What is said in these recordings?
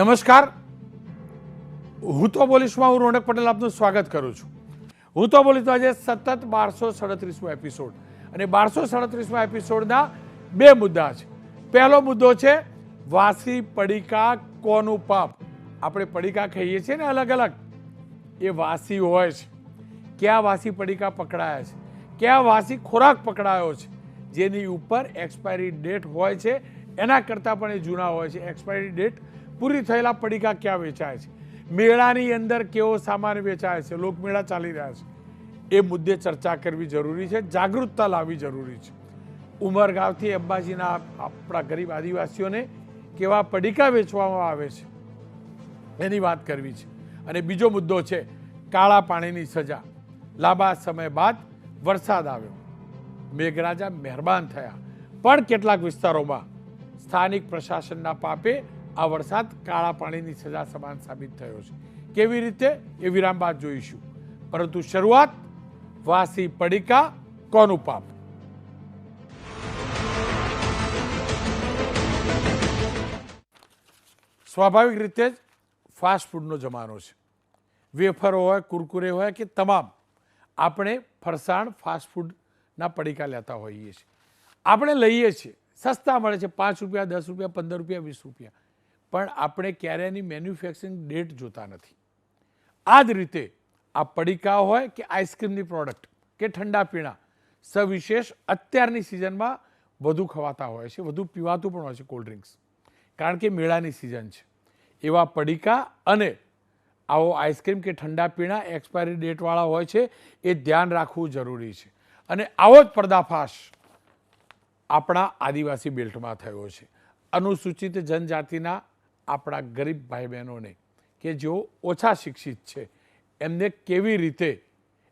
નમસ્કાર. હું તો બોલીશમાં હું રોનક પટેલ આપનું સ્વાગત કરું છું. હું તો બોલીશ આજે સતત બારસો સડત્રીસમો એપિસોડ અને બારસો સડત્રીસમો એપિસોડના બે મુદ્દા છે. પહેલો મુદ્દો છે, વાસી પડીકા કોનું પાપ? આપણે પડીકા ખાઈએ છીએ ને અલગ અલગ. એ વાસી હોય છે. ક્યાં વાસી પડીકા પકડાયા છે? ક્યાં વાસી ખોરાક પકડાયો છે? જેની ઉપર એક્સપાયરી ડેટ હોય છે. એના કરતાં પણ એ જૂના હોય છે. એક્સપાયરી ડેટ પૂરી થયેલા પડીકા ક્યાં વેચાય છે? મેળાની અંદર કેવો સામાન વેચાય છે? લોકમેળા ચાલી રહ્યા છે. એ મુદ્દે ચર્ચા કરવી જરૂરી છે, જાગૃતતા લાવવી જરૂરી છે. ઉમરગાંવથી અંબાજીના આપણા ગરીબ આદિવાસીઓને કેવા પડીકા વેચવામાં આવે છે એની વાત કરવી છે. અને બીજો મુદ્દો છે, કાળા પાણીની સજા. લાંબા સમય બાદ વરસાદ આવ્યો. મેઘરાજા મહેરબાન થયા. પણ કેટલાક વિસ્તારોમાં સ્થાનિક પ્રશાસનના પાપે આ વરસાદ કાળા પાણીની સજા સમાન સાબિત થયો છે. કેવી રીતે? એ વિરામ બાદ જોઈશું. પરંતુ શરૂઆત વાસી પડીકા, કોનું પાપ? સ્વાભાવિક રીતે જ ફાસ્ટફૂડનો જમાનો છે. વેફરો હોય, કુરકુરે હોય કે તમામ આપણે ફરસાણ ફાસ્ટફૂડના પડીકા લેતા હોઈએ છીએ. આપણે લઈએ છીએ. સસ્તા મળે છે પાંચ રૂપિયા, દસ રૂપિયા, પંદર રૂપિયા, વીસ રૂપિયા. પણ આપણે ક્યારે એની મેન્યુફેક્ચરિંગ ડેટ જોતા નથી. આ જ રીતે આ પડીકા હોય કે આઈસ્ક્રીમની પ્રોડક્ટ કે ઠંડા પીણા, સવિશેષ અત્યારની સિઝનમાં વધુ ખવાતા હોય છે, વધુ પીવાતું પણ હોય છે કોલ્ડ ડ્રિંક્સ. કારણ કે મેળાની સિઝન છે. એવા પડીકા અને આવો આઈસ્ક્રીમ કે ઠંડા પીણા એક્સપાયરી ડેટવાળા હોય છે, એ ધ્યાન રાખવું જરૂરી છે. અને આવો જ પર્દાફાશ આપણા આદિવાસી બેલ્ટમાં થયો છે. અનુસૂચિત જનજાતિના આપણા ગરીબ ભાઈ બહેનોને કે જેઓ ઓછા શિક્ષિત છે, એમને કેવી રીતે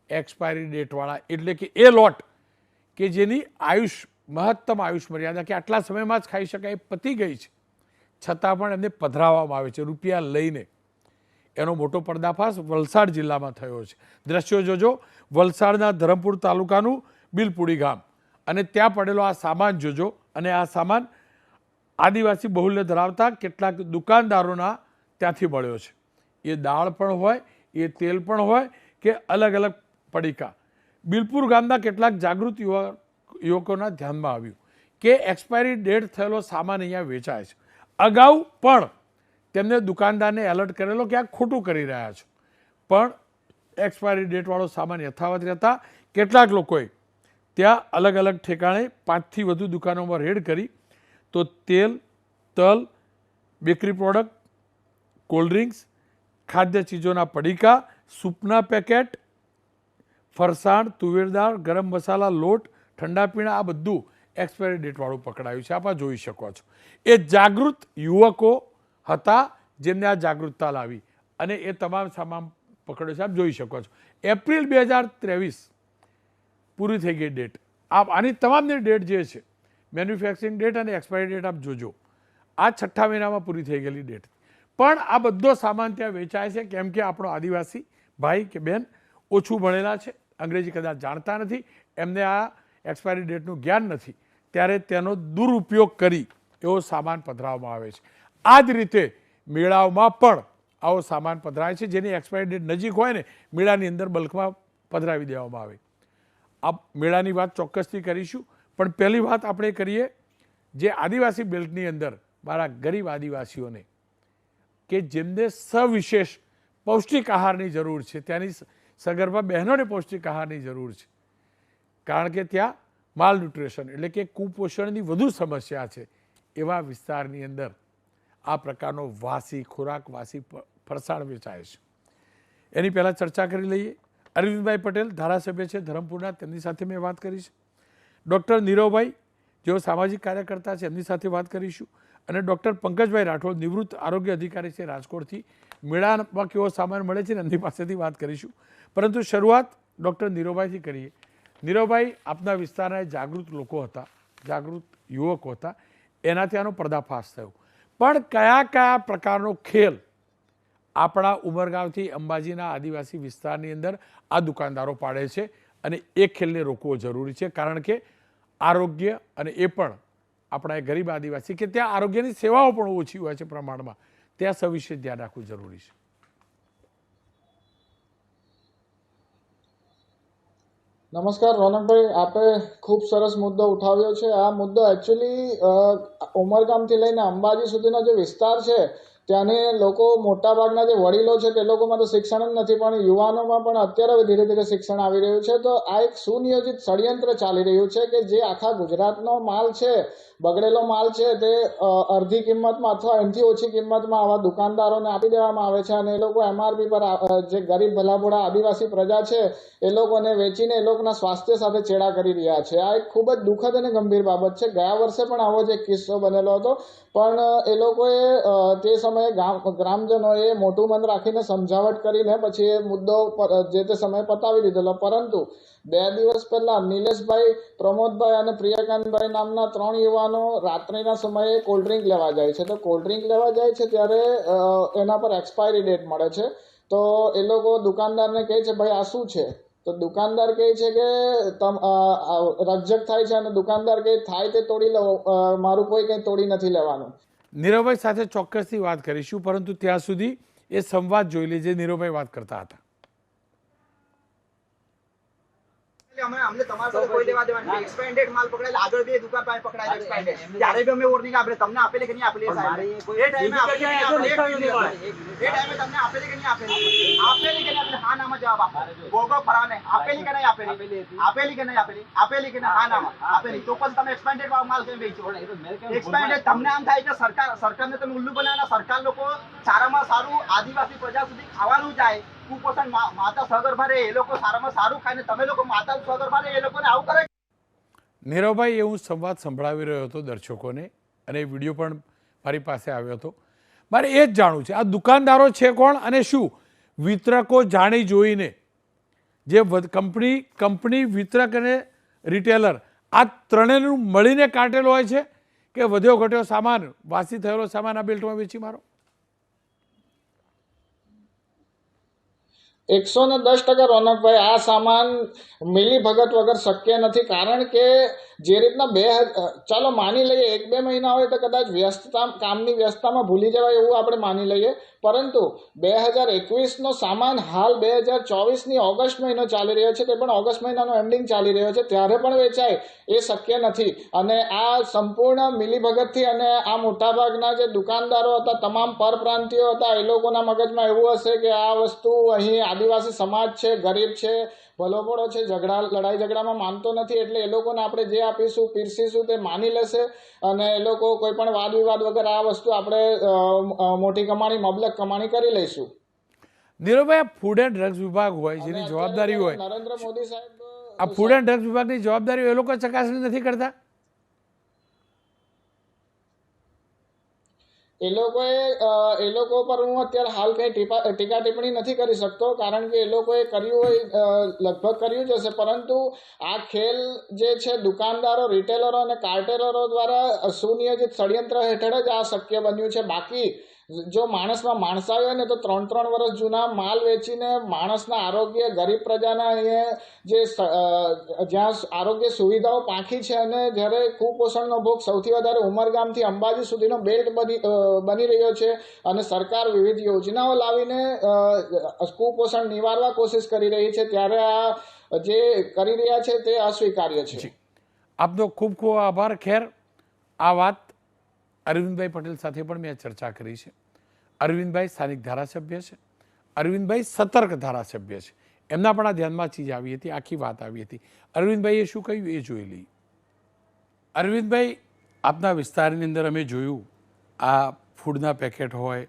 એક્સપાયરી ડેટવાળા એટલે કે એ લોટ કે જેની આયુષ, મહત્તમ આયુષ મર્યાદા કે આટલા સમયમાં જ ખાઈ શકાય એ પતી ગઈ છે. છતાં પણ એમને પધરાવવામાં આવે છે, રૂપિયા લઈને. એનો મોટો પર્દાફાશ વલસાડ જિલ્લામાં થયો છે. દ્રશ્યો જોજો, વલસાડના ધરમપુર તાલુકાનું બિલપુડી ગામ. અને ત્યાં પડેલો આ સામાન જોજો, અને આ સામાન આદિવાસી બહુલ્ય ધરાવતા કેટલાક દુકાનદારોના ત્યાંથી મળ્યો છે. એ દાળ પણ હોય, એ તેલ પણ હોય કે અલગ અલગ પડીકા. બિલપુર ગામના કેટલાક જાગૃત યુવા, યુવકોના ધ્યાનમાં આવ્યું કે એક્સપાયરી ડેટ થયેલો સામાન અહીંયા વેચાય છે. અગાઉ પણ તેમને દુકાનદારને એલર્ટ કરેલો કે આ ખોટું કરી રહ્યા છો. પણ એક્સપાયરી ડેટવાળો સામાન યથાવત રહેતા કેટલાક લોકોએ ત્યાં અલગ અલગ ઠેકાણે પાંચથી વધુ દુકાનોમાં રેડ કરી તો તેલ, તલ, બેકરી પ્રોડક્ટ કોલ્ડ્રિંક્સ ખાદ્ય ચીજોના પડીકા, સૂપના પેકેટ, ફરસાણ તુવેરદાળ ગરમ મસાલા, લોટ, ઠંડા પીણા, આ બધું એક્સપાયરી ડેટવાળું પકડાયું છે. આપ જોઈ શકો છો. એ જાગૃત યુવકો હતા જેમને આ જાગૃતતા લાવી અને એ તમામ સામાન પકડ્યો છે. આપ જોઈ શકો છો. એપ્રિલ બે હજાર ત્રેવીસ પૂરી થઈ ગઈ ડેટ આપ આની તમામની ડેટ જે છે મેન્યુફેક્ચરિંગ ડેટ અને એક્સપાયરી ડેટ આપ જોજો. આ છઠ્ઠા મહિનામાં પૂરી થઈ ગયેલી ડેટ પણ આ બધો સામાન ત્યાં વેચાય છે, કેમ કે આપણો આદિવાસી ભાઈ કે બેન ઓછું ભણેલા છે, અંગ્રેજી કદાચ જાણતા નથી, એમને આ એક્સપાયરી ડેટનું જ્ઞાન નથી. ત્યારે તેનો દુરુપયોગ કરી એવો સામાન પધરાવવામાં આવે છે. આ જ રીતે મેળાઓમાં પણ આવો સામાન પધરાય છે, જેની એક્સપાયરી ડેટ નજીક હોય ને, મેળાની અંદર બલ્કમાં પધરાવી દેવામાં આવે. આ મેળાની વાત ચોક્કસથી કરીશું. પણ પહેલી વાત આપણે કરીએ જે આદિવાસી બેલ્ટની અંદર, મારા ગરીબ આદિવાસીઓને, કે જેમને સવિશેષ પૌષ્ટિક આહારની જરૂર છે, ત્યાંની સગર્ભા બહેનોને પૌષ્ટિક આહારની જરૂર છે. કારણ કે ત્યાં માલ ન્યુટ્રિશન એટલે કે કુપોષણની વધુ સમસ્યા છે એવા વિસ્તારની અંદર આ પ્રકારનો વાસી ખોરાક, વાસી ફરસાણ વેચાય છે. એની પહેલાં ચર્ચા કરી લઈએ. અરવિંદભાઈ પટેલ ધારાસભ્ય છે, ધરમપુરના, તેમની સાથે મેં વાત કરી છે. ડૉક્ટર નીરવભાઈ, જેઓ સામાજિક કાર્યકર્તા છે, એમની સાથે વાત કરીશું. અને ડૉક્ટર પંકજભાઈ રાઠોડ, નિવૃત્ત આરોગ્ય અધિકારી છે રાજકોટથી. મેળામાં કેવો સામાન મળે છે ને એમની પાસેથી વાત કરીશું. પરંતુ શરૂઆત ડૉક્ટર નીરવભાઈથી કરીએ. નીરવભાઈ, આપના વિસ્તારના જાગૃત લોકો હતા, જાગૃત યુવકો હતા. એનાથી આનો પર્દાફાશ થયો. પણ કયા કયા પ્રકારનો ખેલ આપણા ઉમરગાંવથી અંબાજીના આદિવાસી વિસ્તારની અંદર આ દુકાનદારો પાડે છે? અને એ ખેલને રોકવો જરૂરી છે, કારણ કે આરોગ્ય અને એ પણ આપણા ગરીબ આદિવાસી કે ત્યાં આરોગ્યની સેવાઓ પણ ઓછી હોય છે પ્રમાણમાં. ત્યાં સવિશે ધ્યાન રાખવું જરૂરી છે. નમસ્કાર રોનકભાઈ, આપે ખૂબ સરસ મુદ્દો ઉઠાવ્યો છે. આ મુદ્દો એકચ્યુઅલી ઉમરગામથી લઈને અંબાજી સુધીનો જે વિસ્તાર છે ત્યાંની લોકો મોટાભાગના જે વડીલો છે તે લોકોમાં તો શિક્ષણ જ નથી, પણ યુવાનોમાં પણ અત્યારે ધીરે ધીરે શિક્ષણ આવી રહ્યું છે. તો આ એક સુનિયોજિત ષડયંત્ર ચાલી રહ્યું છે કે જે આખા ગુજરાતનો માલ છે, બગડેલો માલ છે, તે અડધી કિંમતમાં અથવા એનાથી ઓછી કિંમતમાં આવા દુકાનદારોને આપી દેવામાં આવે છે અને એ લોકો એમઆરપી પર જે ગરીબ ભલાભોળા આદિવાસી પ્રજા છે, એ લોકોને વેચીને એ લોકોના સ્વાસ્થ્ય સાથે ચેડા કરી રહ્યા છે. આ એક ખૂબ જ દુઃખદ અને ગંભીર બાબત છે. ગયા વર્ષે પણ આવો જ એક કિસ્સો બનેલો હતો, પણ એ લોકોએ તે સમયે ગામ ગ્રામજનોએ મોટું મન રાખીને સમજાવટ કરીને પછી એ મુદ્દો જે તે સમયે પતાવી દીધેલો. પરંતુ બે દિવસ પહેલા નિલેશભાઈ, પ્રમોદભાઈ અને પ્રિયકાંતભાઈ નામના ત્રણ યુવાનો રાત્રિના સમયે કોલ્ડ ડ્રિંક લેવા જાય છે. તો કોલ્ડ ડ્રિંક લેવા જાય છે ત્યારે એના પર એક્સપાયરી ડેટ મળે છે. તો એ લોકો દુકાનદારને કહે છે, ભાઈ, આ શું છે? તો દુકાનદાર કહે છે કે, તમ રકઝક થાય છે. અને દુકાનદાર કહે, થાય તે તોડી લો મારું કોઈ કંઈ તોડી નથી લેવાનું. નીરવભાઈ સાથે ચોક્કસથી વાત કરીશું, પરંતુ ત્યાં સુધી એ સંવાદ જોઈ લે જે નીરવભાઈ વાત કરતા હતા. એટલે અમે અમને તમારા સાથે કોઈ લેવા દેવા નથી. એક્સપાયર્ડ માલ પકડાયેલા આગળ બે દુકાન પાસે પકડાયેલા એક્સપાયર્ડ ત્યારે બી અમે વોર્નિંગ આપેલી તમને આપેલી કે નહીં આપેલી એ સાહેબ. એ ટાઈમે આપેલી કે નહીં આપેલી? એક મિનિટ. એ ટાઈમે તમને આપેલી કે નહીં આપેલી આપેલી કે નહીં આપેલી? હા નામાં જવાબ આપો. ગોગો ફરાને. આપેલી કે નહીં આપેલી? આપેલી કે નહીં આપેલી? આપેલી કે નહીં? હા નામાં આપેલી. તો પછી તમે એક્સપાયર્ડ માલ કેમ વેચો એક્સપાયર્ડ તમને આમ થાય કે સરકાર સરકારને તમે ઉલ્લુ બનાવવાના સરકાર લોકો સારામાં સારું આદિવાસી પ્રજા સુધી ખાવાનું જાય કુપોષણ માતા સગર્ભા રહે, એ લોકો સારામાં સારું ખાય ને તમે લોકો માતા સગર્ભા રહે, એ લોકોને આવું કરે નીરવભાઈ, એ હું સંવાદ સંભળાવી રહ્યો હતો દર્શકોને અને એ વીડિયો પણ મારી પાસે આવ્યો હતો. મારે એ જ જાણવું છે, આ દુકાનદારો છે કોણ અને શું? વિતરકો જાણી જોઈને. જે કંપની કંપની વિતરક અને રિટેલર, આ ત્રણેયનું મળીને કાટેલો હોય છે કે વધ્યો ઘટ્યો સામાન, વાસી થયેલો સામાન આ બેલ્ટમાં વેચી મારો? એકસો ને દસ ટકા રોનકભાઈ આ સામાન મિલી ભગત વગર શક્ય નથી. કારણ કે જે રીતના બે ચાલો માની લઈએ એક બે મહિના હોય તો કદાચ વ્યસ્તતા, કામની વ્યસ્તતામાં ભૂલી જવાય એવું આપણે માની લઈએ. પરંતુ બે હજાર એકવીસનો સામાન હાલ બે હજાર ચોવીસની ઓગસ્ટ મહિનો ચાલી રહ્યો છે, તે પણ ઓગસ્ટ મહિનાનો એન્ડિંગ ચાલી રહ્યો છે, ત્યારે પણ વેચાય એ શક્ય નથી. અને આ સંપૂર્ણ મિલીભગતથી અને આ મોટાભાગના જે દુકાનદારો હતા, તમામ પરપ્રાંતિયો હતા, એ લોકોના મગજમાં એવું હશે કે આ વસ્તુ અહીં આદિવાસી સમાજ છે, ગરીબ છે ભલોભોળો છે ઝઘડા લડાઈ ઝઘડામાં માનતો નથી એટલે એ લોકોને આપણે જે આપીશું પીરસીશું તે માની લેશે અને એ લોકો કોઈ પણ વાદ વિવાદ વગર આ વસ્તુ આપણે મોટી કમાણી મબલક કમાણી કરી લઈશું. નીરવભાઈ ફૂડ એન્ડ ડ્રગ્સ વિભાગ હોય જેની જવાબદારી હોય નરેન્દ્ર મોદી સાહેબ આ ફૂડ એન્ડ ડ્રગ્સ વિભાગની જવાબદારી એ લોકો ચકાસણી નથી કરતા? એ લોકોએ એ લોકો પર હું અત્યારે હાલ કંઈ ટીકા ટિપ્પણી નથી કરી શકતો, કારણ કે એ લોકોએ કર્યું હોય લગભગ કર્યું જ હશે. પરંતુ આ ખેલ જે છે, દુકાનદારો રિટેલરો અને કાર્ટેલરો દ્વારા સુનિયોજિત ષડયંત્ર હેઠળ જ આ શક્ય બન્યું છે. બાકી જો માણસમાં માણસ આવ્યો ને તો ત્રણ ત્રણ વર્ષ જૂના માલ વેચીને માણસના આરોગ્ય, ગરીબ પ્રજાના અહીંયા જે જ્યાં આરોગ્ય સુવિધાઓ પાંખી છે અને જ્યારે કુપોષણનો ભોગ સૌથી વધારે ઉમરગામથી અંબાજી સુધીનો બેલ્ટ બની બની રહ્યો છે અને સરકાર વિવિધ યોજનાઓ લાવીને કુપોષણ નિવારવા કોશિશ કરી રહી છે, ત્યારે આ જે કરી રહ્યા છે તે અસ્વીકાર્ય છે. આપનો ખૂબ ખૂબ આભાર ખેર. આ વાત અરવિંદભાઈ પટેલ સાથે પણ મેં ચર્ચા કરી છે. અરવિંદભાઈ સ્થાનિક ધારાસભ્ય છે. અરવિંદભાઈ સતર્ક ધારાસભ્ય છે. એમના પણ આ ધ્યાનમાં ચીજ આવી હતી, આખી વાત આવી હતી. અરવિંદભાઈએ શું કહ્યું એ જોઈ લઈ અરવિંદભાઈ, આપના વિસ્તારની અંદર અમે જોયું, આ ફૂડના પેકેટ હોય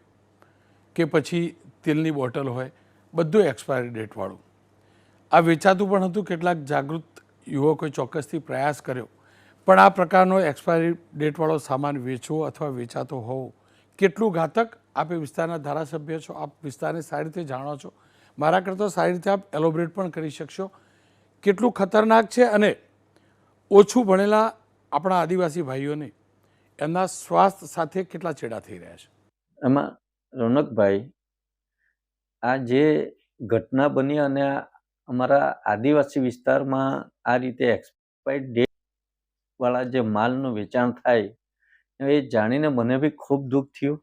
કે પછી તેલની બોટલ હોય, બધું એક્સપાયરી ડેટવાળું. આ વેચાતું પણ હતું, કેટલાક જાગૃત યુવકોએ ચોક્કસથી પ્રયાસ કર્યો. પણ આ પ્રકારનો એક્સપાયરી ડેટવાળો સામાન વેચવો અથવા વેચાતો હોવો. કેટલું ઘાતક? આપે વિસ્તારના ધારાસભ્ય છો. આપ વિસ્તારને સારી રીતે જાણો છો. મારા કરતાં સારી રીતે આપ એલોબરેટ પણ કરી શકશો. કેટલું ખતરનાક છે અને ઓછું ભણેલા આપણા આદિવાસી ભાઈઓને એમના સ્વાસ્થ્ય સાથે કેટલા ચેડા થઈ રહ્યા છે? એમાં રોનકભાઈ, આ જે ઘટના બની અને અમારા આદિવાસી વિસ્તારમાં આ રીતે એક્સપાયર ડેટ વાળા જે માલનું વેચાણ થાય, એ જાણીને મને બી ખૂબ દુઃખ થયું.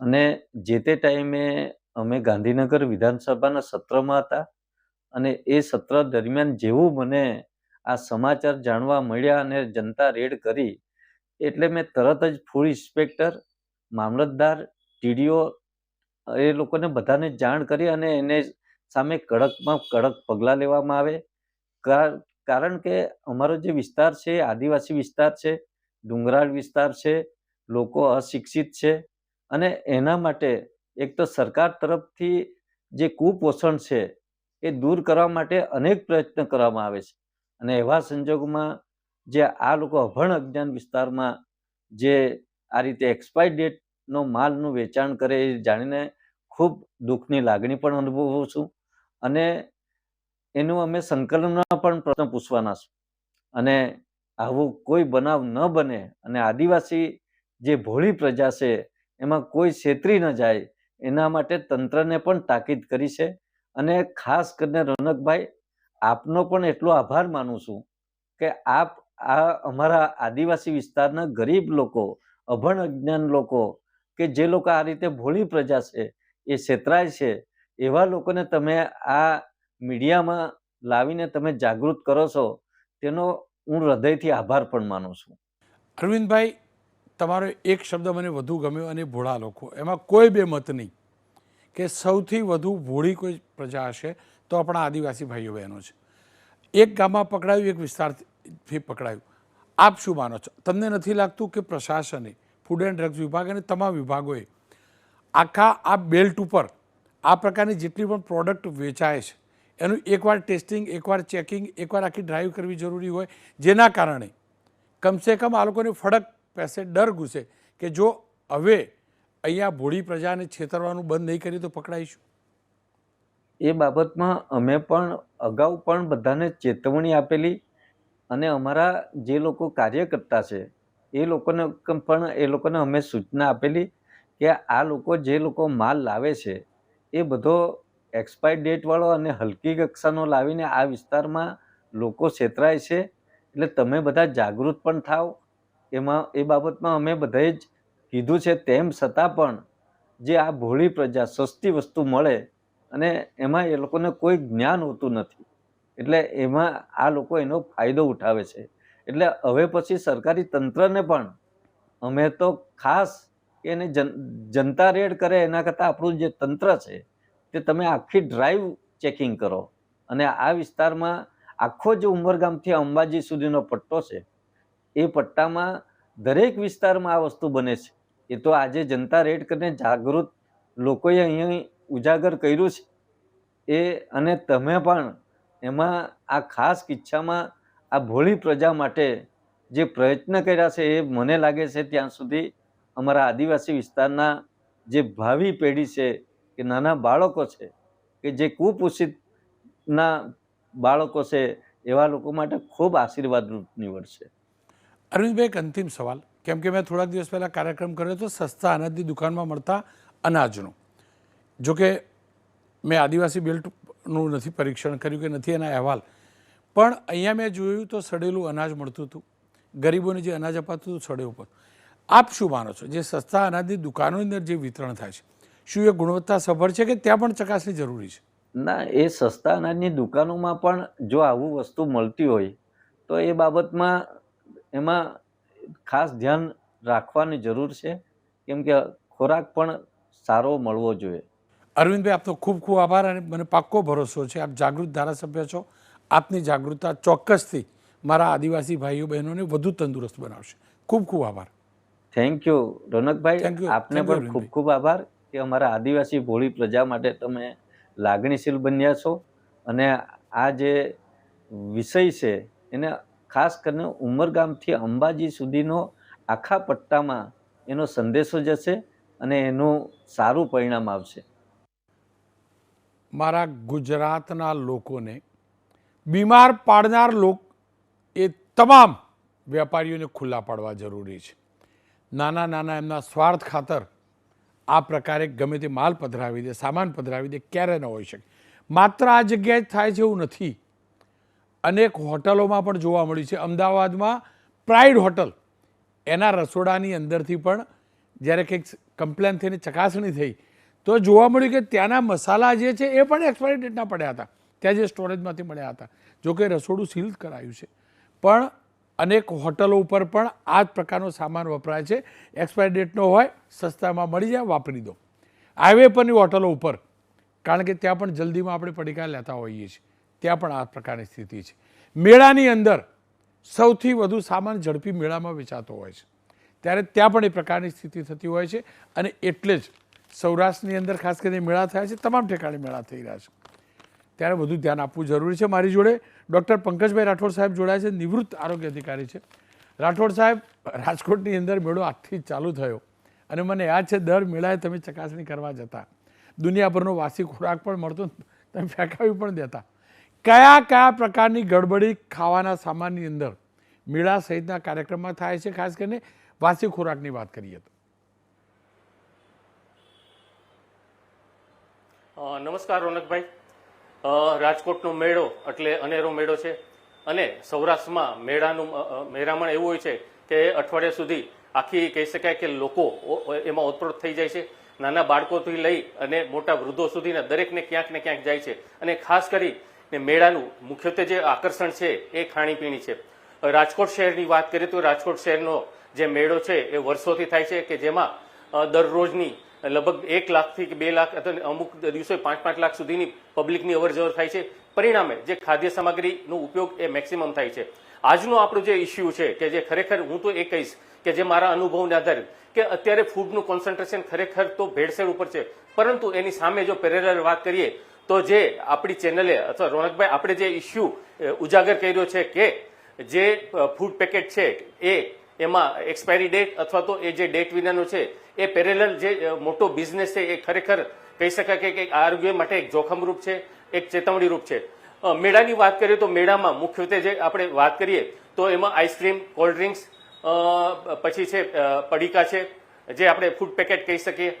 અને જે તે ટાઈમે અમે ગાંધીનગર વિધાનસભાના સત્રમાં હતા અને એ સત્ર દરમિયાન જેવું મને આ સમાચાર જાણવા મળ્યા અને જનતા રેડ કરી, એટલે મેં તરત જ ફૂડ ઇન્સ્પેક્ટર, મામલતદાર, ટીડીઓ, એ લોકોને બધાને જાણ કરી અને એને સામે કડકમાં કડક પગલાં લેવામાં આવે. કારણ કે અમારો જે વિસ્તાર છે, આદિવાસી વિસ્તાર છે, ડુંગરાળ વિસ્તાર છે, લોકો અશિક્ષિત છે અને એના માટે એક તો સરકાર તરફથી જે કુપોષણ છે એ દૂર કરવા માટે અનેક પ્રયત્ન કરવામાં આવે છે. અને એવા સંજોગોમાં જે આ લોકો અભણ અજ્ઞાન વિસ્તારમાં જે આ રીતે એક્સપાયર ડેટનો માલનું વેચાણ કરે એ જાણીને ખૂબ દુઃખની લાગણી પણ અનુભવું છું. અને એનું અમે સંકલનમાં પણ પ્રશ્ન પૂછવાના છું. અને આવું કોઈ બનાવ ન બને અને આદિવાસી જે ભોળી પ્રજા છે, એમાં કોઈ છેતરી ન જાય, એના માટે તંત્રને પણ તાકીદ કરી છે. અને ખાસ કરીને રોનકભાઈ, આપનો પણ એટલો આભાર માનું છું કે આપ આ અમારા આદિવાસી વિસ્તારના ગરીબ લોકો, અભણ અજ્ઞાન લોકો કે જે લોકો આ રીતે ભોળી પ્રજા છે, એ છેતરાય છે, એવા લોકોને તમે આ મીડિયામાં લાવીને તમે જાગૃત કરો છો, તેનો હું હૃદયથી આભાર પણ માનું છું. અરવિંદભાઈ, તમારો એક શબ્દ મને વધુ ગમ્યો અને ભોળા લોકો. એમાં કોઈ બે મત નહીં કે સૌથી વધુ ભોળી કોઈ પ્રજા હશે તો આપણા આદિવાસી ભાઈઓ બહેનો છે. એક ગામમાં પકડાયું, એક વિસ્તારથી પકડાયું. આપ શું માનો છો? તમને નથી લાગતું કે પ્રશાસને, ફૂડ એન્ડ ડ્રગ્સ વિભાગ અને તમામ વિભાગોએ આખા આ બેલ્ટ ઉપર આ પ્રકારની જેટલી પણ પ્રોડક્ટ વેચાય છે એનું એકવાર ટેસ્ટિંગ, એકવાર ચેકિંગ, એકવાર આખી ડ્રાઈવ કરવી જરૂરી હોય જેના કારણે કમસે કમ આ લોકોને ફડક પેસે, ડર ઘૂસે કે જો હવે અહીંયા ભોળી પ્રજાને છેતરવાનું બંધ નહીં કરીએ તો પકડાઈશું. એ બાબતમાં અમે પણ અગાઉ પણ બધાને ચેતવણી આપેલી અને અમારા જે લોકો કાર્યકર્તા છે, એ લોકોને પણ એ લોકોને અમે સૂચના આપેલી કે આ લોકો જે લોકો માલ લાવે છે, એ બધો એક્સપાયર ડેટવાળો અને હલકી કક્ષાનો લાવીને આ વિસ્તારમાં લોકો છેતરાય છે. એટલે તમે બધા જાગૃત પણ થાવ. એમાં, એ બાબતમાં અમે બધાએ જ કીધું છે તેમ છતાં પણ જે આ ભોળી પ્રજા સસ્તી વસ્તુ મળે અને એમાં એ લોકોને કોઈ જ્ઞાન હોતું નથી. એટલે એમાં આ લોકો એનો ફાયદો ઉઠાવે છે. એટલે હવે પછી સરકારી તંત્રને પણ અમે તો ખાસ એને જન, જનતા રેડ કરે એના કરતાં આપણું જે તંત્ર છે તે તમે આખી ડ્રાઈવ ચેકિંગ કરો. અને આ વિસ્તારમાં આખો જે ઉમરગામથી અંબાજી સુધીનો પટ્ટો છે, એ પટ્ટામાં દરેક વિસ્તારમાં આ વસ્તુ બને છે. એ તો આજે જનતા રેડ કરીને જાગૃત લોકોએ અહીંયા ઉજાગર કર્યું છે. એ અને તમે પણ એમાં આ ખાસ કિસ્સામાં આ ભોળી પ્રજા માટે જે પ્રયત્ન કર્યા છે, એ મને લાગે છે ત્યાં સુધી અમારા આદિવાસી વિસ્તારના જે ભાવિ પેઢી છે કે નાના બાળકો છે કે જે કુપોષિતના બાળકો છે, એવા લોકો માટે ખૂબ આશીર્વાદરૂપ નીવડશે. અરવિંદભાઈ, એક અંતિમ સવાલ. કેમ કે મેં થોડાક દિવસ પહેલાં કાર્યક્રમ કર્યો હતો, સસ્તા અનાજની દુકાનમાં મળતા અનાજનો. જોકે મેં આદિવાસી બેલ્ટનું નથી પરીક્ષણ કર્યું કે નથી એના અહેવાલ. પણ અહીંયા મેં જોયું તો સડેલું અનાજ મળતું હતું. ગરીબોને જે અનાજ અપાતું હતું સડે ઉપર આપ શું માનો છો? જે સસ્તા અનાજની દુકાનોની અંદર જે વિતરણ થાય છે શું એ ગુણવત્તા સભર છે કે ત્યાં પણ ચકાસણી જરૂરી છે? ના એ સસ્તા અનાજની દુકાનોમાં પણ જો આવું વસ્તુ મળતી હોય તો એ બાબતમાં એમાં ખાસ ધ્યાન રાખવાની જરૂર છે. કેમ કે ખોરાક પણ સારો મળવો જોઈએ. અરવિંદભાઈ આપનો ખૂબ ખૂબ આભાર અને મને પાક્કો ભરોસો છે. આપ જાગૃત ધારાસભ્ય છો. આપની જાગૃતતા ચોક્કસથી મારા આદિવાસી ભાઈઓ બહેનોને વધુ તંદુરસ્ત બનાવશે. ખૂબ ખૂબ આભાર. થેન્ક યુ રોનકભાઈ. આપને પણ ખૂબ ખૂબ આભાર. કે અમારા આદિવાસી ભોળી પ્રજા માટે તમે લાગણીશીલ બન્યા છો. અને આ જે વિષય છે, એને ખાસ કરીને ઉમરગામથી અંબાજી સુધીનો આખા પટ્ટામાં એનો સંદેશો જશે અને એનું સારું પરિણામ આવશે. મારા ગુજરાતના લોકોને બીમાર પાડનાર લોક એ તમામ વેપારીઓને ખુલ્લા પાડવા જરૂરી છે. નાના નાના એમના સ્વાર્થ ખાતર આ પ્રકારે ગમે તે માલ પધરાવી દે, સામાન પધરાવી દે, ક્યારે ન હોઈ શકે. માત્ર આ જગ્યાએ થાય છે એવું નથી. અનેક હોટલોમાં પણ જોવા મળ્યું છે. અમદાવાદમાં પ્રાઇડ હોટલ. એના રસોડાની અંદરથી પણ જ્યારે કંઈક કમ્પ્લેન થઈને ચકાસણી થઈ, તો જોવા મળ્યું કે ત્યાંના મસાલા જે છે એ પણ એક્સપાયરી ડેટના પડ્યા હતા. ત્યાં જે સ્ટોરેજમાંથી મળ્યા હતા. જો કે રસોડું સીલ કરાયું છે. પણ અનેક હોટલો ઉપર પણ આ જ પ્રકારનો સામાન વપરાય છે. એક્સપાયરી ડેટનો હોય, સસ્તામાં મળી જાય, વાપરી દો. હાઈવે પરની હોટલો ઉપર, કારણ કે ત્યાં પણ જલ્દીમાં આપણે પડીકા લેતા હોઈએ છીએ. ત્યાં પણ આ પ્રકારની સ્થિતિ છે. મેળાની અંદર સૌથી વધુ સામાન ઝડપી મેળામાં વેચાતો હોય છે. ત્યારે ત્યાં પણ એ પ્રકારની સ્થિતિ થતી હોય છે અને એટલે જ સૌરાષ્ટ્રની અંદર ખાસ કરીને મેળા થયા છે, તમામ ઠેકાણે મેળા થઈ રહ્યા છે. ત્યારે વધુ ધ્યાન આપવું જરૂરી છે મારી જોડે. ડૉક્ટર પંકજભાઈ રાઠોડ સાહેબ જોડાય છે, નિવૃત્ત આરોગ્ય અધિકારી છે. રાઠોડ સાહેબ, રાજકોટની અંદર મેળો આજથી ચાલુ થયો અને મને યાદ છે, દર મેળાએ તમે ચકાસણી કરવા જતા. દુનિયાભરનો વાસી ખોરાક પણ મળતો તમે ફેંકાવી પણ દેતા. કયા કયા પ્રકારની ગડબડી ખાવાના સામાનની અંદર મેળા સહિતના કાર્યક્રમમાં થાય છે? ખાસ કરીને વાસી ખોરાકની વાત કરીએ તો. નમસ્કાર રોનકભાઈ. રાજકોટનો મેળો એટલે અનેરો મેળો છે. અને સૌરાષ્ટ્રમાં મેળાનું અ, એવું હોય છે કે અઠવાડિયા સુધી આખી કહી શકાય કે લોકો એમાં ઓતપ્રોત થઈ જાય છે. નાના બાળકોથી લઈ અને મોટા વૃદ્ધો સુધીના દરેકને ક્યાંક ને ક્યાંક જાય છે. અને ખાસ કરીને મેળાનું મુખ્યત્વે જે આકર્ષણ છે એ ખાણીપીણી છે. રાજકોટ શહેરની વાત કરીએ તો રાજકોટ શહેરનો જે મેળો છે એ વર્ષોથી થાય છે કે જેમાં દરરોજની લગભગ એક લાખથી કે બે લાખ, અથવા અમુક દિવસોએ પાંચ પાંચ લાખ સુધીની પબ્લિકની અવર જવર થાય છે. પરિણામે જે ખાદ્ય સામગ્રીનો ઉપયોગ એ મેક્સિમમ થાય છે. આજનો આપણો જે ઇસ્યુ છે કે જે ખરેખર હું તો એ કહીશ કે જે મારા અનુભવને આધારે કે અત્યારે ફૂડનું કોન્સન્ટ્રેશન ખરેખર તો ભેળસેળ ઉપર છે. પરંતુ એની સામે જો પેરેલર વાત કરીએ તો જે આપણી ચેનલે અથવા રોનકભાઈ, આપણે જે ઇસ્યુ ઉજાગર કર્યો છે કે જે ફૂડ પેકેટ છે એ એમાં એક્સપાયરી ડેટ અથવા તો એ જે ડેટ વિનાનો છે, એ પેરેલલ જે મોટો બિઝનેસ છે, એ ખરેખર કહી શકાય કે- આરોગ્ય માટે એક જોખમરૂપ છે, એક ચેતવણી રૂપ છે મેળાની વાત કરીએ તો મેળામાં મુખ્યત્વે જે આપણે વાત કરીએ તો એમાં આઈસ્ક્રીમ કોલ્ડ ડ્રિંક્સ પછી છે પડીકા છે, જે આપણે ફૂડ પેકેટ કહી શકીએ.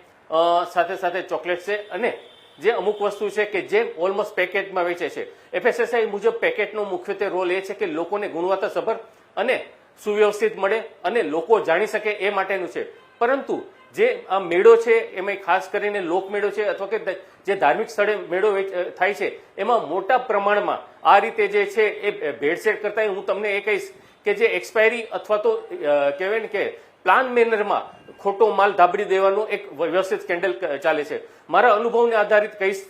સાથે સાથે ચોકલેટ છે અને જે અમુક વસ્તુ છે કે જે ઓલમોસ્ટ પેકેટમાં વેચે છે. એફએસએસઆઈ મુજબ પેકેટનો મુખ્યત્વે રોલ એ છે કે લોકોને ગુણવત્તાસભર અને સુવ્યવસ્થિત મળે અને લોકો જાણી શકે એ માટેનું છે. પરંતુ જે આ મેળો છે, એમાં ખાસ કરીને લોકમેળો છે અથવા કે જે ધાર્મિક સ્થળે મેળો થાય છે, એમાં મોટા પ્રમાણમાં આ રીતે જે છે એ ભેળસેળ કરતા હું તમને એ કહીશ કે જે એક્સપાયરી અથવા તો કહેવાય ને કે પ્લાન મેનરમાં ખોટો માલ ધાબડી દેવાનું એક વ્યવસ્થિત સ્કેન્ડલ ચાલે છે. મારા અનુભવને આધારિત કહીશ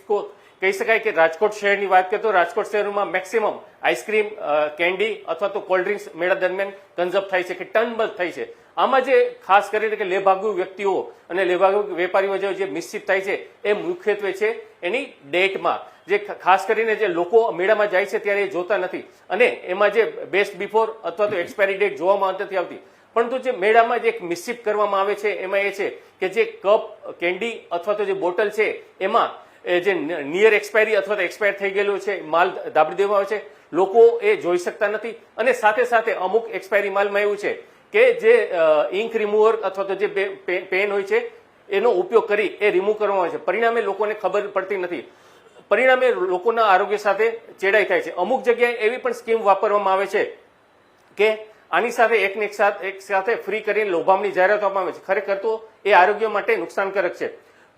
કહી શકાય કે રાજકોટ શહેરની વાત કરીએ તો રાજકોટ શહેરમાં મેક્સિમમ આઈસ્ક્રીમ કેન્ડી અથવા તો કોલ્ડ ડ્રિંક્સ મેળા દરમિયાન કન્ઝર્વ થાય છે કે ટનબંધ થાય છે. આમાં જે ખાસ કરીને કે લેભાગુ વ્યક્તિઓ અને લેભાગુ વેપારીઓ જે મિશ્રિત થાય છે, એ મુખ્યત્વે છે એની ડેટમાં જે ખાસ કરીને જે લોકો મેળામાં જાય છે ત્યારે એ જોતા નથી. અને એમાં જે બેસ્ટ બિફોર અથવા તો એક્સપાયરી ડેટ જોવામાં નથી આવતી. પરંતુ જે મેળામાં જે એક મિશ્રિત કરવામાં આવે છે, એમાં એ છે કે જે કપ કેન્ડી અથવા તો જે બોટલ છે, એમાં જે નિયર એક્સપાયરી અથવા તો એક્સપાયર થઈ ગયેલો છે, માલ દાબડી દેવામાં આવે છે, લોકો એ જોઈ શકતા નથી. અને સાથે સાથે અમુક એક્સપાયરી માલમાં એવું છે કે જે ઇન્ક રિમૂવર અથવા તો જે પેન હોય છે, એનો ઉપયોગ કરી એ રિમૂવ કરવામાં આવે છે. પરિણામે લોકોને ખબર પડતી નથી. પરિણામે લોકોના આરોગ્ય સાથે ચેડાઈ થાય છે. અમુક જગ્યાએ એવી પણ સ્કીમ વાપરવામાં આવે છે કે આની સાથે એકને એક સાથે ફ્રી કરીને લોભામણી જાહેરાત આપવામાં આવે છે. ખરેખર તો એ આરોગ્ય માટે નુકસાનકારક છે.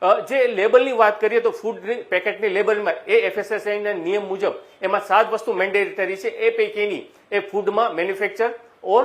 જે લેબલની વાત કરીએ તો ફૂડ પેકેટની લેબલમાં એ એફએસએસઆઈના નિયમ મુજબ એમાં સાત વસ્તુ મેન્ડેટરી છે. એ પૈકીની એ ફૂડમાં મેન્યુફેક્ચર ઓર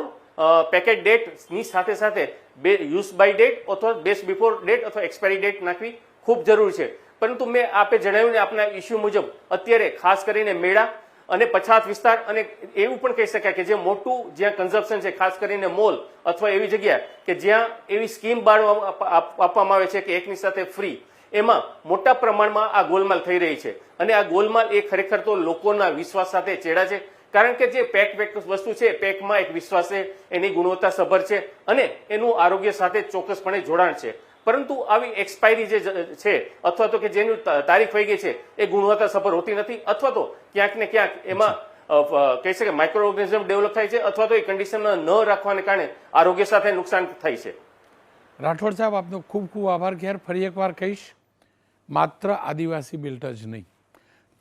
પેકેટ ડેટની સાથે સાથે બે યુઝ બાય ડેટ અથવા બેસ્ટ બિફોર ડેટ અથવા એક્સપાયરી ડેટ નાખવી ખૂબ જરૂરી છે. પરંતુ મેં આપે જણાવ્યું ને આપના ઇસ્યુ મુજબ અત્યારે ખાસ કરીને મેળા અને પછાત વિસ્તાર અને એવું પણ કહી શકાય કે જે મોટું જ્યાં કન્ઝપ્શન છે, ખાસ કરીને મોલ અથવા એવી જગ્યા કે જ્યાં એવી સ્કીમ આપવામાં આવે છે કે એકની સાથે ફ્રી એમાં મોટા પ્રમાણમાં આ ગોલમાલ થઈ રહી છે. અને આ ગોલમાલ એ ખરેખર તો લોકોના વિશ્વાસ સાથે ચેડા છે. કારણ કે જે પેક પેક વસ્તુ છે પેકમાં એક વિશ્વાસ છે, એની ગુણવત્તા સભર છે અને એનું આરોગ્ય સાથે ચોક્કસપણે જોડાણ છે. પરંતુ આવી એક્સપાયરી જે છે, અથવા તો કે જેની તારીખ વહી ગઈ છે, એ ગુણવત્તા સફર હોતી નથી, અથવા તો ક્યાંક ને ક્યાંક એમાં કહી શકે માઇક્રો ઓર્ગેનિઝમ ડેવલપ થાય છે, અથવા તો એ કન્ડિશનમાં ન રાખવાને કારણે આરોગ્ય સાથે નુકસાન થાય છે. રાઠોડ સાહેબ, આપનો ખૂબ ખૂબ આભાર. ઘેર ફરી એકવાર કહીશ, માત્ર આદિવાસી બિલ્ટ જ નહીં.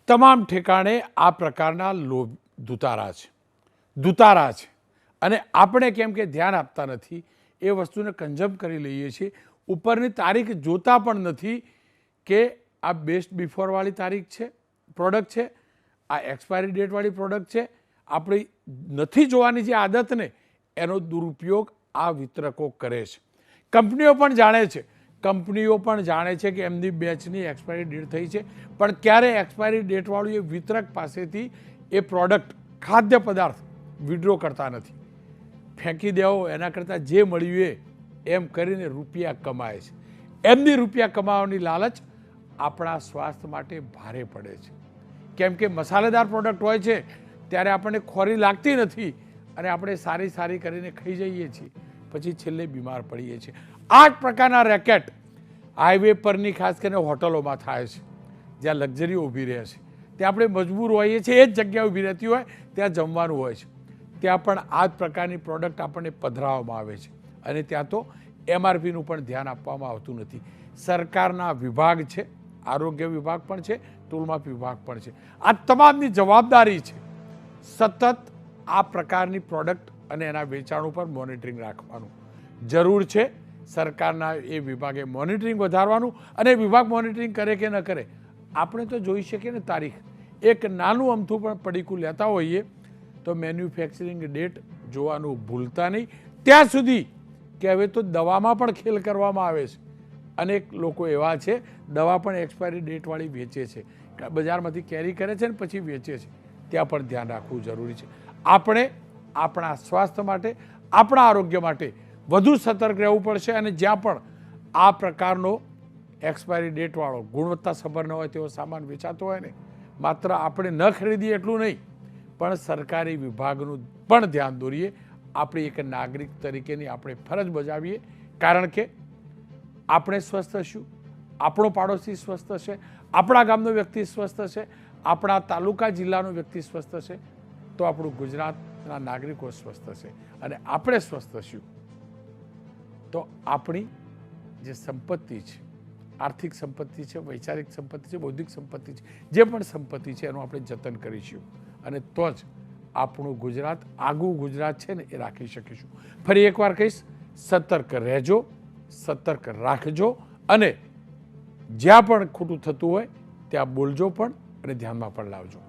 તમામ ઠેકાણે આ પ્રકારના લોભ દુતારા છે. દુતારા છે. અને આપણે કેમ કે ધ્યાન આપતા નથી, એ વસ્તુને કન્ઝર્વ કરી લઈએ છીએ. ઉપરની તારીખ જોતા પણ નથી કે આ બેસ્ટ બિફોરવાળી તારીખ છે પ્રોડક્ટ છે, આ એક્સપાયરી ડેટવાળી પ્રોડક્ટ છે. આપણી નથી જોવાની જે આદતને, એનો દુરુપયોગ આ વિતરકો કરે છે. કંપનીઓ પણ જાણે છે. કંપનીઓ પણ જાણે છે કે એમની બેચની એક્સપાયરી ડેટ થઈ છે. પણ ક્યારે એક્સપાયરી ડેટવાળું એ વિતરક પાસેથી એ પ્રોડક્ટ ખાદ્ય પદાર્થ વિડ્રો કરતા નથી. ફેંકી દેવો, એના કરતાં જે મળ્યું એ એમ કરીને રૂપિયા કમાય છે. એમની રૂપિયા કમાવાની લાલચ આપણા સ્વાસ્થ્ય માટે ભારે પડે છે. કેમ કે મસાલેદાર પ્રોડક્ટ હોય છે, ત્યારે આપણને ખોરી લાગતી નથી અને આપણે સારી સારી કરીને ખાઈ જઈએ છીએ. પછી છેલ્લે બીમાર પડીએ છીએ. આ જ પ્રકારના રેકેટ હાઈવે પરની ખાસ કરીને હોટલોમાં થાય છે. જ્યાં લક્ઝરી ઊભી રહે છે. ત્યાં આપણે મજબૂર હોઈએ છીએ, એ જ જગ્યા ઊભી રહેતી હોય, ત્યાં જમવાનું હોય છે. ત્યાં પણ આ જ પ્રકારની પ્રોડક્ટ આપણને પધરાવવામાં આવે છે. અને ત્યાં તો એમઆરપીનું પણ ધ્યાન આપવામાં આવતું નથી. સરકારના વિભાગ છે, આરોગ્ય વિભાગ પણ છે ટોલમાપ વિભાગ પણ છે. આ તમામની જવાબદારી છે. સતત આ પ્રકારની પ્રોડક્ટ અને એના વેચાણ ઉપર મોનિટરિંગ રાખવાનું. જરૂર છે, સરકારના એ વિભાગે મોનિટરિંગ વધારવાનું અને વિભાગ મોનિટરિંગ કરે કે ન કરે, આપણે તો જોઈ શકીએ ને તારીખ. એક નાનું અમથું પણ પડીકું લેતા હોઈએ, તો મેન્યુફેક્ચરિંગ ડેટ જોવાનું ભૂલતા નહીં. ત્યાં સુધી કે હવે તો દવામાં પણ ખેલ કરવામાં આવે છે. અનેક લોકો એવા છે, દવા પણ એક્સપાયરી ડેટવાળી વેચે છે. બજારમાંથી કેરી કરે છે ને પછી વેચે છે. ત્યાં પણ ધ્યાન રાખવું જરૂરી છે. આપણે આપણા સ્વાસ્થ્ય માટે, આપણા આરોગ્ય માટે વધુ સતર્ક રહેવું પડશે અને જ્યાં પણ આ પ્રકારનો એક્સપાયરી ડેટવાળો ગુણવત્તા સભર ન હોય તેવો સામાન વેચાતો હોય ને, માત્ર આપણે ન ખરીદીએ એટલું નહીં, પણ સરકારી વિભાગનું પણ ધ્યાન દોરીએ આપણી એક નાગરિક તરીકેની આપણે ફરજ બજાવીએ. કારણ કે આપણે સ્વસ્થ છું આપણો પાડોશી સ્વસ્થ છે, આપણા ગામનો વ્યક્તિ સ્વસ્થ છે, આપણા તાલુકા જિલ્લાનો વ્યક્તિ સ્વસ્થ છે, તો આપણું ગુજરાતના નાગરિકો સ્વસ્થ છે અને આપણે સ્વસ્થ છું તો આપણી જે સંપત્તિ છે, આર્થિક સંપત્તિ છે, વૈચારિક સંપત્તિ છે, બૌદ્ધિક સંપત્તિ છે, જે પણ સંપત્તિ છે, એનું આપણે જતન કરીશું. અને તો જ આપણું ગુજરાત, આગવું ગુજરાત છે ને, એ રાખી શકીશું. ફરી એકવાર કહીશ, સતર્ક રહેજો, સતર્ક રાખજો અને જ્યાં પણ ખોટું થતું હોય, ત્યાં બોલજો પણ અને ધ્યાનમાં પણ લાવજો.